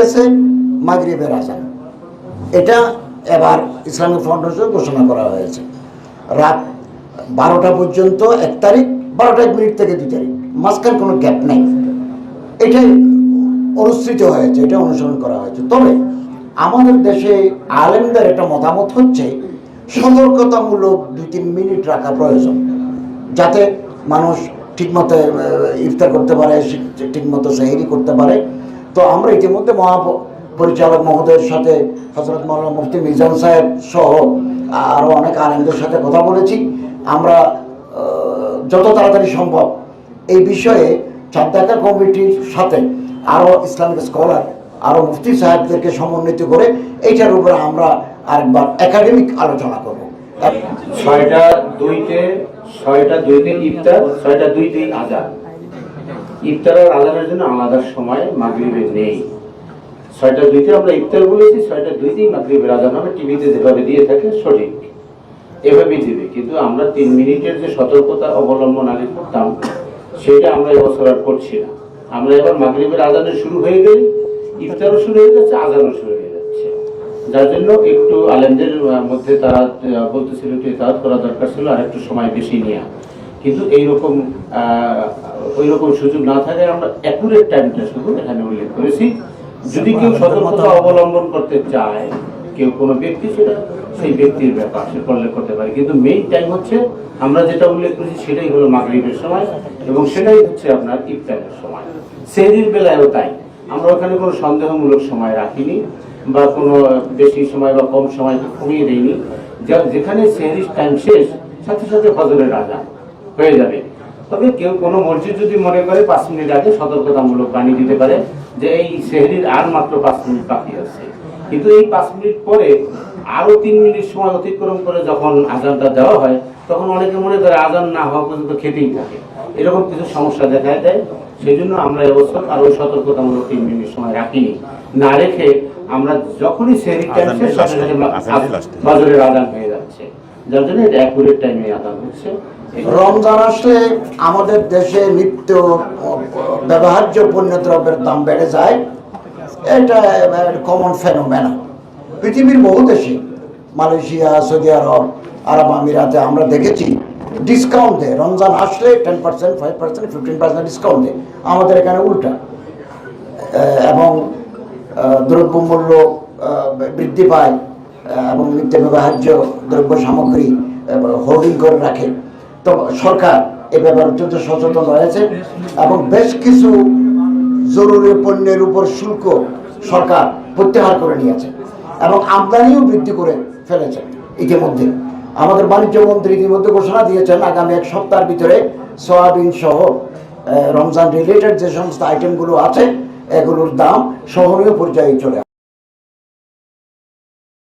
বাজতেছে মাগরিবের আজান। এটা এবার ইসলামিক ফাউন্ডেশন ঘোষণা করা হয়েছে। রাত বারোটা পর্যন্ত এক তারিখ, বারোটা এক মিনিট থেকে দুই তারিখ। মাঝখানে কোনো গ্যাপ নাই। এটাই অনুসৃত হয়েছে, এটা অনুসরণ করা হয়েছে। তবে আমাদের দেশে আলেমদের একটা মতামত হচ্ছে, সতর্কতামূলক দুই তিন মিনিট রাখা প্রয়োজন, যাতে মানুষ ঠিকমতো ইফতার করতে পারে ঠিকমতো সেহেরি করতে পারে। তো আমরা ইতিমধ্যে মহা পরিচালক মহোদয়ের সাথে হজরত মৌলানা মুফতি মিজান সাহেব সহ আরও অনেক আলেমদের সাথে কথা বলেছি। আমরা যত তাড়াতাড়ি সম্ভব এই বিষয়ে চাঁদাকা কমিটির সাথে আরও ইসলামিক স্কলার আরও মুফতি সাহেবদেরকে সমন্বিত করে এইটার উপরে আমরা আরেকবার একাডেমিক আলোচনা করব। ছয়টা দুইতে ছয়টা দুইতে ইফতার, ছয়টা দুইতে আজান। ইফতার আর আজানের জন্য আলাদা সময় মাগরিবে নেই। ছয়টা দুইতে আমরা ইফতার বলেছি, ছয়টা দুইতেই মাগরিবের আজান হবে টিভিতে যেভাবে দিয়ে থাকে সঠিক, এভাবেই দিবে। কিন্তু আমরা তিন মিনিটের যে সতর্কতা অবলম্বন আগে করতাম, সেটা আমরা এবছর আর করছি না। আমরা এবার মাগরিবের আজানের শুরু হয়ে গেলে ইফতারও শুরু হয়ে যাচ্ছে, আজানও শুরু হয়ে যাচ্ছে। যার জন্য একটু আলেমদের মধ্যে তারা বলতেছিল একটু ইতাহাত করা দরকার ছিল, আর একটু সময় বেশি নেওয়া কিন্তু এইরকম ওই রকম সুযোগ না থাকে আমরা অ্যাকুরেট টাইমটা শুধু এখানে উল্লেখ করেছি। যদি কেউ সতর্কতা অবলম্বন করতে চায় কেউ কোনো ব্যক্তি সেটা সেই ব্যক্তির ব্যাপার সে করলে করতে পারে। কিন্তু মেইন টাইম হচ্ছে আমরা যেটা উল্লেখ করেছি সেটাই হলো মাগরিবের সময় এবং সেটাই হচ্ছে আপনার ইফতারের সময়। সেহরির বেলায়ও তাই। আমরা ওখানে কোনো সন্দেহমূলক সময় রাখিনি বা কোনো বেশি সময় বা কম সময় কমিয়ে দেইনি। যা- যেখানে সেহরির টাইম শেষ সাথে সাথে ফজরের রাজা হয়ে যাবে। তবে কেউ কোনো মসজিদ যদি মনে করে পাঁচ মিনিট আগে সতর্কতামূলক বাণী দিতে পারে যে এই সেহরির আর মাত্র পাঁচ মিনিট বাকি আছে। কিন্তু এই পাঁচ মিনিট পরে আরও তিন মিনিট সময় অতিক্রম করে যখন আজানটা দেওয়া হয় তখন অনেকে মনে করে আজান না হওয়া পর্যন্ত খেতেই থাকে। এরকম কিছু সমস্যা দেখা দেয়। সেই জন্য আমরা এবছর আরও সতর্কতামূলক তিন মিনিট সময় রাখিনি। না রেখে আমরা যখনই সেহরি টাইম শেষ। ফজরের আজান হয়ে যাচ্ছে। যার জন্য এটা অ্যাকুরেট টাইমে আজান হচ্ছে। রমজান আসলে আমাদের দেশে নিত্য ব্যবহার্য পণ্য দ্রব্যের দাম বেড়ে যায়। এটা কমন ফেনোমেনা পৃথিবীর বহু দেশে, মালয়েশিয়া, সৌদি আরব আরব আমিরাতে আমরা দেখেছি ডিসকাউন্ট দেয়। রমজান আসলে ten percent five percent fifteen percent discount দেয়। আমাদের এখানে উল্টা। এবং দ্রব্যমূল্য বৃদ্ধি পায় এবং নিত্য ব্যবহার্য দ্রব্য সামগ্রী হোর্ডিং করে রাখে। তো সরকার এ ব্যাপারে অত্যন্ত সচেতন রয়েছে এবং বেশ কিছু জরুরি পণ্যের উপর শুল্ক সরকার প্রত্যাহার করে নিয়েছে এবং আমদানিও বৃদ্ধি করে ফেলেছে ইতিমধ্যে আমাদের বাণিজ্য মন্ত্রী ইতিমধ্যে ঘোষণা দিয়েছেন, আগামী এক সপ্তাহের ভিতরে সয়াবিন সহ রমজান রিলেটেড যে সমস্ত আইটেমগুলো আছে, এগুলোর দাম সহনীয় পর্যায়ে চলে।